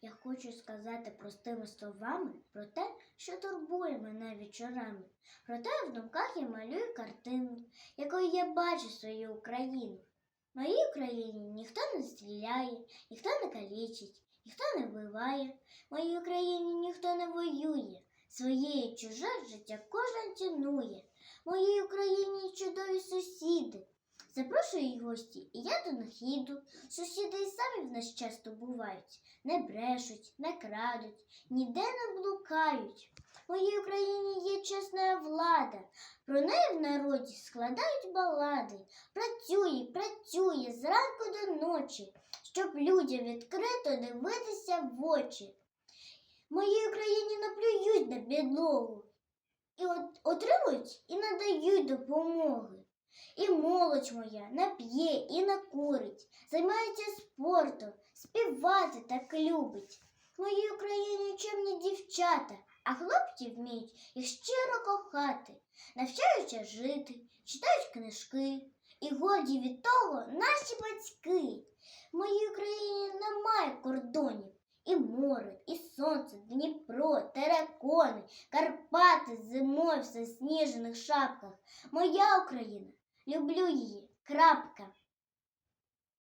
Я хочу сказати простими словами про те, що турбує мене вечорами. Проте в думках я малюю картину, якою я бачу свою Україну. В моїй Україні ніхто не стріляє, ніхто не калічить, ніхто не вбиває. В моїй Україні ніхто не воює. Своє і чуже життя кожен цінує. В моїй Україні чудові сусіди. Запрошую їх гості, і я до них їду. Сусіди і самі в нас часто бувають, не брешуть, не крадуть, ніде не блукають. В моїй Україні є чесна влада, про неї в народі складають балади. Працює, працює зранку до ночі, щоб людям відкрито дивитися в очі. Моїй Україні не плюють на підлогу і от, отримують і надають допомоги. І молодь моя не п'є і не курить, займається спортом, співати так любить. В моїй Україні чемні дівчата, а хлопці вміють їх щиро кохати, навчаються жити, читають книжки. І горді від того наші батьки. В моїй Україні немає кордонів. І море, і сонце, Дніпро, терекони, Карпати зимою в засніжених шапках. Моя Україна, люблю її, крапка.